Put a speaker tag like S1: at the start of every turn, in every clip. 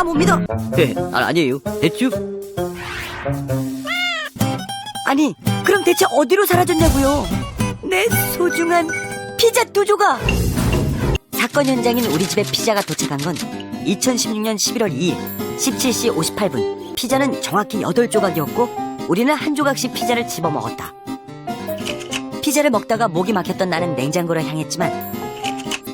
S1: 나 못 믿어.
S2: 네, 아, 아니에요. 대추?
S1: 아니, 그럼 대체 어디로 사라졌냐고요? 내 소중한 피자 두 조각! 사건 현장인 우리 집에 피자가 도착한 건 2016년 11월 2일 17시 58분. 피자는 정확히 8조각이었고 우리는 한 조각씩 피자를 집어 먹었다. 피자를 먹다가 목이 막혔던 나는 냉장고를 향했지만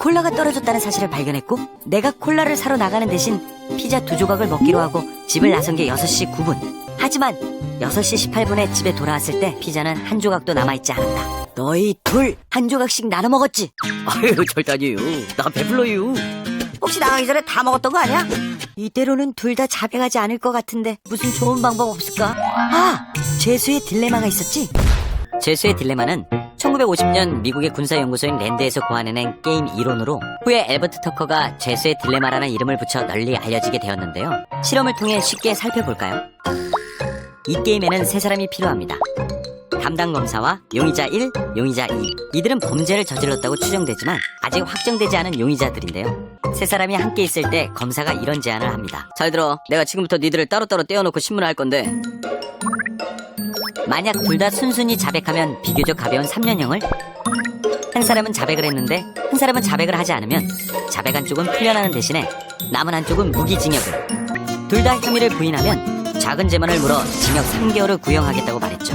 S1: 콜라가 떨어졌다는 사실을 발견했고 내가 콜라를 사러 나가는 대신 피자 두 조각을 먹기로 하고 집을 나선 게 6시 9분. 하지만 6시 18분에 집에 돌아왔을 때 피자는 한 조각도 남아있지 않았다. 너희 둘 한 조각씩 나눠 먹었지?
S2: 아유, 절대 아니에요. 나 배불러요.
S1: 혹시 나가기 전에 다 먹었던 거 아니야? 이대로는 둘 다 자백하지 않을 것 같은데 무슨 좋은 방법 없을까? 아! 죄수의 딜레마가 있었지?
S2: 제수의 딜레마는 1950년 미국의 군사연구소인 랜드에서 고안해낸 게임 이론으로 후에 엘버트 터커가 제수의 딜레마라는 이름을 붙여 널리 알려지게 되었는데요. 실험을 통해 쉽게 살펴볼까요? 이 게임에는 세 사람이 필요합니다. 담당 검사와 용의자 1, 용의자 2. 이들은 범죄를 저질렀다고 추정되지만 아직 확정되지 않은 용의자들인데요. 세 사람이 함께 있을 때 검사가 이런 제안을 합니다. 잘 들어. 내가 지금부터 니들을 따로따로 떼어놓고 신문할 건데 만약 둘 다 순순히 자백하면 비교적 가벼운 3년형을 한 사람은 자백을 했는데 한 사람은 자백을 하지 않으면 자백한 쪽은 풀려나는 대신에 남은 한쪽은 무기징역을 둘 다 혐의를 부인하면 작은 재만을 물어 징역 3개월을 구형하겠다고 말했죠.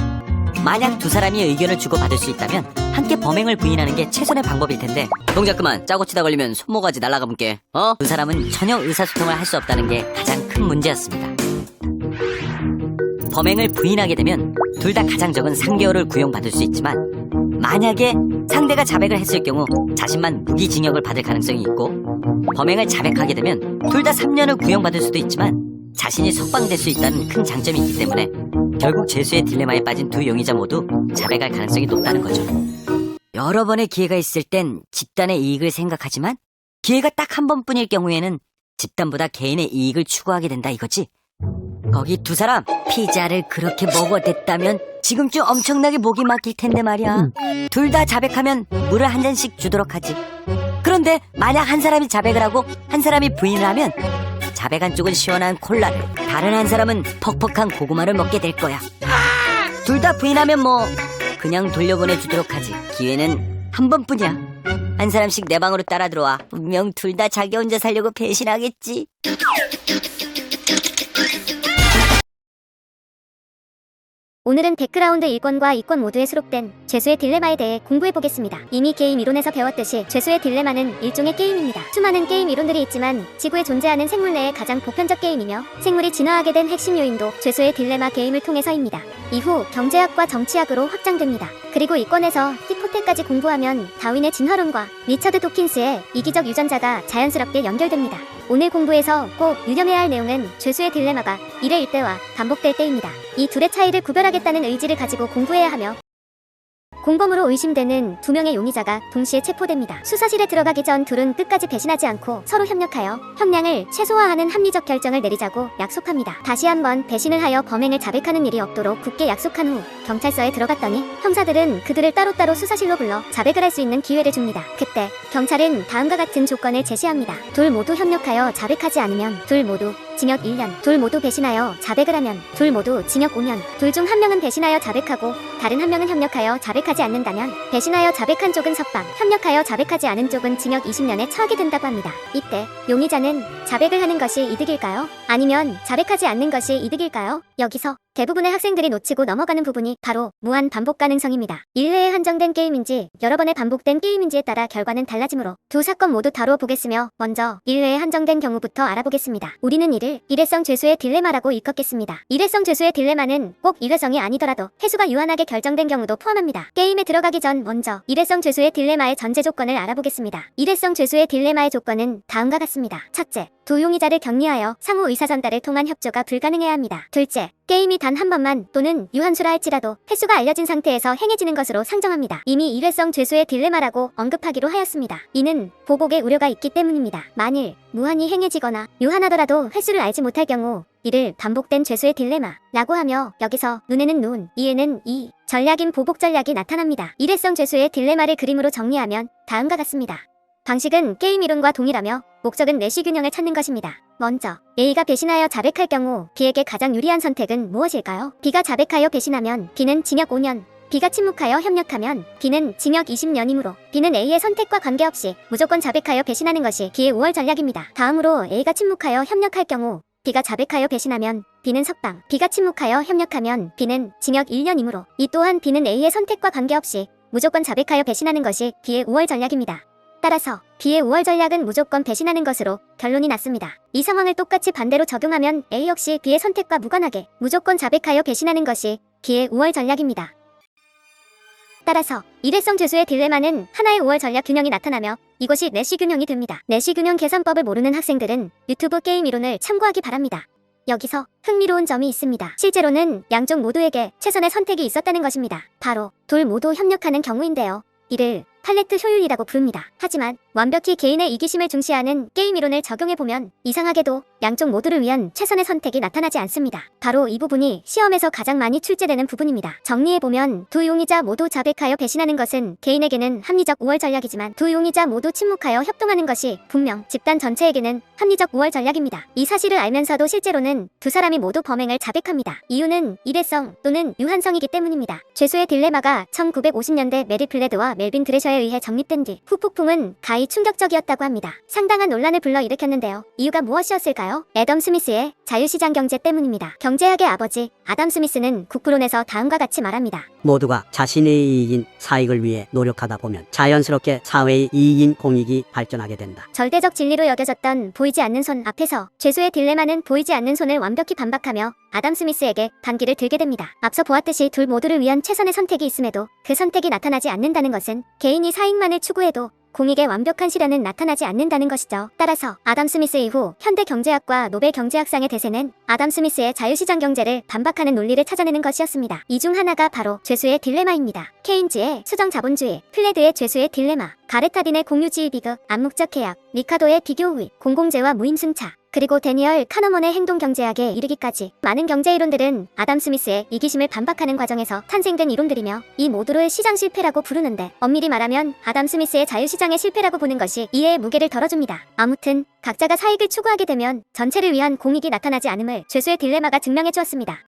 S2: 만약 두 사람이 의견을 주고받을 수 있다면 함께 범행을 부인하는 게 최선의 방법일 텐데 동작 그만 짜고 치다 걸리면 손모가지 날아가 볼게 어? 두 사람은 전혀 의사소통을 할 수 없다는 게 가장 큰 문제였습니다. 범행을 부인하게 되면 둘 다 가장 적은 3개월을 구형받을 수 있지만 만약에 상대가 자백을 했을 경우 자신만 무기징역을 받을 가능성이 있고 범행을 자백하게 되면 둘 다 3년을 구형받을 수도 있지만 자신이 석방될 수 있다는 큰 장점이 있기 때문에 결국 재수의 딜레마에 빠진 두 용의자 모두 자백할 가능성이 높다는 거죠. 여러 번의 기회가 있을 땐 집단의 이익을 생각하지만 기회가 딱 한 번뿐일 경우에는 집단보다 개인의 이익을 추구하게 된다 이거지. 거기 두 사람 피자를 그렇게 먹어댔다면 지금쯤 엄청나게 목이 막힐 텐데 말이야. 둘 다 자백하면 물을 한 잔씩 주도록 하지. 그런데 만약 한 사람이 자백을 하고 한 사람이 부인을 하면 자백한 쪽은 시원한 콜라를 다른 한 사람은 퍽퍽한 고구마를 먹게 될 거야. 둘 다 부인하면 뭐 그냥 돌려보내 주도록 하지. 기회는 한 번뿐이야. 한 사람씩 내 방으로 따라 들어와. 분명 둘 다 자기 혼자 살려고 배신하겠지.
S3: 오늘은 백그라운드 1권과 2권 모두에 수록된 죄수의 딜레마에 대해 공부해보겠습니다. 이미 게임 이론에서 배웠듯이 죄수의 딜레마는 일종의 게임입니다. 수많은 게임 이론들이 있지만 지구에 존재하는 생물 내의 가장 보편적 게임이며 생물이 진화하게 된 핵심 요인도 죄수의 딜레마 게임을 통해서입니다. 이후 경제학과 정치학으로 확장됩니다. 그리고 이 권에서 히포테까지 공부하면 다윈의 진화론과 리처드 도킨스의 이기적 유전자가 자연스럽게 연결됩니다. 오늘 공부에서 꼭 유념해야 할 내용은 죄수의 딜레마가 1회 1대와 반복될 때입니다. 이 둘의 차이를 구별하겠다는 의지를 가지고 공부해야 하며 공범으로 의심되는 두 명의 용의자가 동시에 체포됩니다. 수사실에 들어가기 전 둘은 끝까지 배신하지 않고 서로 협력하여 형량을 최소화하는 합리적 결정을 내리자고 약속합니다. 다시 한번 배신을 하여 범행을 자백하는 일이 없도록 굳게 약속한 후 경찰서에 들어갔더니 형사들은 그들을 따로따로 수사실로 불러 자백을 할 수 있는 기회를 줍니다. 그때 경찰은 다음과 같은 조건을 제시합니다. 둘 모두 협력하여 자백하지 않으면 둘 모두 징역 1년, 둘 모두 배신하여 자백을 하면 둘 모두 징역 5년, 둘 중 한 명은 배신하여 자백하고 다른 한 명은 협력하여 자백하지 않는다면 배신하여 자백한 쪽은 석방, 협력하여 자백하지 않은 쪽은 징역 20년에 처하게 된다고 합니다. 이때 용의자는 자백을 하는 것이 이득일까요? 아니면 자백하지 않는 것이 이득일까요? 여기서 대부분의 학생들이 놓치고 넘어가는 부분이 바로 무한 반복 가능성입니다. 1회에 한정된 게임인지 여러 번에 반복된 게임인지에 따라 결과는 달라지므로 두 사건 모두 다루어 보겠으며 먼저 1회에 한정된 경우부터 알아보겠습니다. 우리는 이를 일회성 죄수의 딜레마라고 일컫겠습니다. 일회성 죄수의 딜레마는 꼭 일회성이 아니더라도 해수가 유한하게 결정된 경우도 포함합니다. 게임에 들어가기 전 먼저 일회성 죄수의 딜레마의 전제 조건을 알아보겠습니다. 일회성 죄수의 딜레마의 조건은 다음과 같습니다. 첫째, 두 용의자를 격리하여 상호 의사전달을 통한 협조가 불가능해야 합니다. 둘째, 게임이 단 한 번만 또는 유한수라 할지라도 횟수가 알려진 상태에서 행해지는 것으로 상정합니다. 이미 일회성 죄수의 딜레마라고 언급하기로 하였습니다. 이는 보복의 우려가 있기 때문입니다. 만일 무한히 행해지거나 유한하더라도 횟수를 알지 못할 경우 이를 반복된 죄수의 딜레마라고 하며 여기서 눈에는 눈, 이에는 이 전략인 보복 전략이 나타납니다. 일회성 죄수의 딜레마를 그림으로 정리하면 다음과 같습니다. 방식은 게임 이론과 동일하며 목적은 내시 균형을 찾는 것입니다. 먼저 A가 배신하여 자백할 경우 B에게 가장 유리한 선택은 무엇일까요? B가 자백하여 배신하면 B는 징역 5년, B가 침묵하여 협력하면 B는 징역 20년이므로 B는 A의 선택과 관계없이 무조건 자백하여 배신하는 것이 B의 5월 전략입니다. 다음으로 A가 침묵하여 협력할 경우 B가 자백하여 배신하면 B는 석방, B가 침묵하여 협력하면 B는 징역 1년이므로 이 또한 B는 A의 선택과 관계없이 무조건 자백하여 배신하는 것이 B의 5월 전략입니다. 따라서 B의 5월 전략은 무조건 배신하는 것으로 결론이 났습니다. 이 상황을 똑같이 반대로 적용하면 A 역시 B의 선택과 무관하게 무조건 자백하여 배신하는 것이 B의 5월 전략입니다. 따라서 일회성 죄수의 딜레마는 하나의 5월 전략 균형이 나타나며 이것이 내시 균형이 됩니다. 내시 균형 계산법을 모르는 학생들은 유튜브 게임 이론을 참고하기 바랍니다. 여기서 흥미로운 점이 있습니다. 실제로는 양쪽 모두에게 최선의 선택이 있었다는 것입니다. 바로 둘 모두 협력하는 경우인데요. 이를 팔레트 효율이라고 부릅니다. 하지만 완벽히 개인의 이기심을 중시하는 게임 이론을 적용해보면 이상하게도 양쪽 모두를 위한 최선의 선택이 나타나지 않습니다. 바로 이 부분이 시험에서 가장 많이 출제되는 부분입니다. 정리해보면 두 용의자 모두 자백하여 배신하는 것은 개인에게는 합리적 우월 전략이지만 두 용의자 모두 침묵하여 협동하는 것이 분명 집단 전체에게는 합리적 우월 전략입니다. 이 사실을 알면서도 실제로는 두 사람이 모두 범행을 자백합니다. 이유는 일회성 또는 유한성이기 때문입니다. 죄수의 딜레마가 1950년대 메리 플레드와 멜빈 드레셔에 의해 정립된 뒤 후폭풍은 가히 충격적이었다고 합니다. 상당한 논란을 불러일으켰는데요. 이유가 무엇이었을까요? 애덤 스미스의 자유시장 경제 때문입니다. 경제학의 아버지 아담 스미스는 국부론에서 다음과 같이 말합니다.
S4: 모두가 자신의 이익인 사익을 위해 노력하다 보면 자연스럽게 사회의 이익인 공익이 발전하게 된다.
S3: 절대적 진리로 여겨졌던 보이지 않는 손 앞에서 죄수의 딜레마는 보이지 않는 손을 완벽히 반박하며 아담 스미스에게 반기를 들게 됩니다. 앞서 보았듯이 둘 모두를 위한 최선의 선택이 있음에도 그 선택이 나타나지 않는다는 것은 개인이 사익만을 추구해도 공익의 완벽한 실현은 나타나지 않는다는 것이죠. 따라서 아담 스미스 이후 현대 경제학과 노벨 경제학상의 대세는 아담 스미스의 자유시장 경제를 반박하는 논리를 찾아내는 것이었습니다. 이 중 하나가 바로 죄수의 딜레마입니다. 케인즈의 수정 자본주의, 플레드의 죄수의 딜레마, 가레타딘의 공유지의 비극, 암묵적 계약, 리카도의 비교 우위, 공공재와 무임승차, 그리고 데니얼 카너먼의 행동 경제학에 이르기까지 많은 경제 이론들은 아담 스미스의 이기심을 반박하는 과정에서 탄생된 이론들이며 이 모두를 시장 실패라고 부르는데 엄밀히 말하면 아담 스미스의 자유시장의 실패라고 보는 것이 이해의 무게를 덜어줍니다. 아무튼 각자가 사익을 추구하게 되면 전체를 위한 공익이 나타나지 않음을 죄수의 딜레마가 증명해 주었습니다.